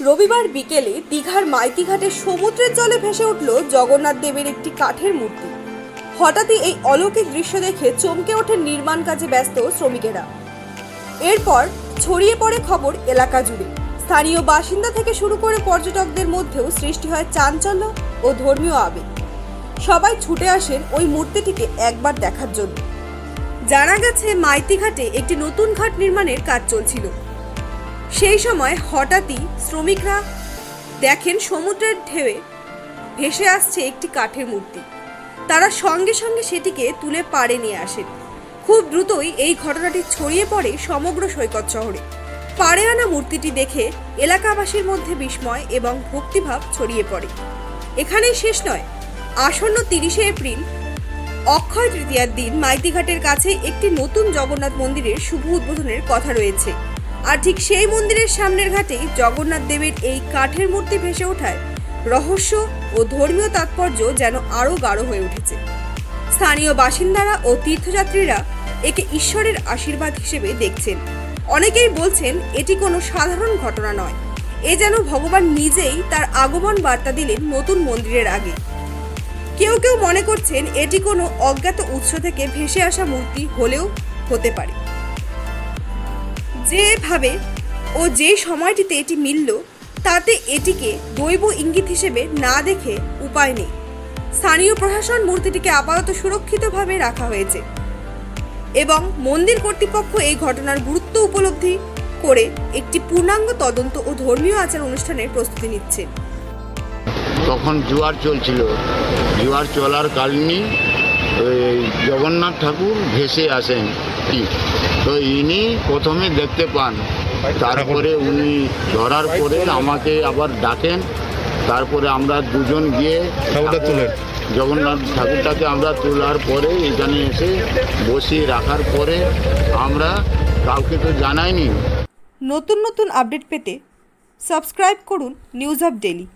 রবিবার বিকেলে দীঘার মাইতিঘাটে সমুদ্রের জলে ভেসে উঠল জগন্নাথ দেবের একটি কাঠের মূর্তি। হঠাৎই এই অলৌকিক দৃশ্য দেখে চমকে ওঠে নির্মাণ কাজে ব্যস্ত শ্রমিকেরা। এরপর ছড়িয়ে পড়ে খবর এলাকা জুড়ে। স্থানীয় বাসিন্দা থেকে শুরু করে পর্যটকদের মধ্যেও সৃষ্টি হয় চাঞ্চল্য ও ধর্মীয় আবেগ। সবাই ছুটে আসেন ওই মূর্তিটিকে একবার দেখার জন্য। জানা গেছে মাইতিঘাটে একটি নতুন ঘাট নির্মাণের কাজ চলছিল। সেই সময় হঠাৎই শ্রমিকরা দেখেন সমুদ্রের ঢেউয়ে ভেসে আসছে একটি কাঠের মূর্তি। তারা সঙ্গে সঙ্গে সেটিকে তুলে পাড়ে নিয়ে আসেন। খুব দ্রুতই এই ঘটনাটি ছড়িয়ে পড়ে সমগ্র সৈকত শহরে। পাড়ে আনা মূর্তিটি দেখে এলাকাবাসীর মধ্যে বিস্ময় এবং ভক্তিভাব ছড়িয়ে পড়ে। এখানেই শেষ নয়, আসন্ন তিরিশে এপ্রিল অক্ষয় তৃতীয়ার দিন মাইতিঘাটের কাছে একটি নতুন জগন্নাথ মন্দিরের শুভ উদ্বোধনের কথা রয়েছে। আর ঠিক সেই মন্দিরের সামনের ঘাটেই জগন্নাথ দেবের এই কাঠের মূর্তি ভেসে ওঠায় রহস্য ও ধর্মীয় তাৎপর্য যেন আরও গাঢ় হয়ে উঠেছে। স্থানীয় বাসিন্দারা ও তীর্থযাত্রীরা একে ঈশ্বরের আশীর্বাদ হিসেবে দেখছেন। অনেকেই বলছেন, এটি কোনো সাধারণ ঘটনা নয়। এ যেন ভগবান নিজেই তার আগমন বার্তা দিলেন নতুন মন্দিরের আগে। কেউ কেউ মনে করছেন, এটি কোনো অজ্ঞাত উৎস থেকে ভেসে আসা মূর্তি হলেও হতে পারে। যেভাবে ও যে সময়টিতে এটি মিলল, তাতে এটিকে দৈব ইঙ্গিত হিসেবে না দেখে উপায় নেই। স্থানীয় প্রশাসন মূর্তিটিকে আপাতত সুরক্ষিতভাবে রাখা হয়েছে এবং মন্দির কর্তৃপক্ষ এই ঘটনার গুরুত্ব উপলব্ধি করে একটি পূর্ণাঙ্গ তদন্ত ও ধর্মীয় আচার অনুষ্ঠানের প্রস্তুতি নিচ্ছে। তখন জোয়ার চলছিল। জোয়ার চলার কারণেই ওই জগন্নাথ ঠাকুর ভেসে আসেন। তো ইনি প্রথমে দেখতে পান। তারপরে উনি ধরার পরে আমাকে আবার ডাকেন। তারপরে আমরা দুজন গিয়ে তোলেন। জগন্নাথ ঠাকুরটাকে আমরা তোলার পরে এখানে এসে বসিয়ে রাখার পরে আমরা কাউকে তো জানাইনি। নতুন নতুন আপডেট পেতে সাবস্ক্রাইব করুন নিউজ অফ ডেলি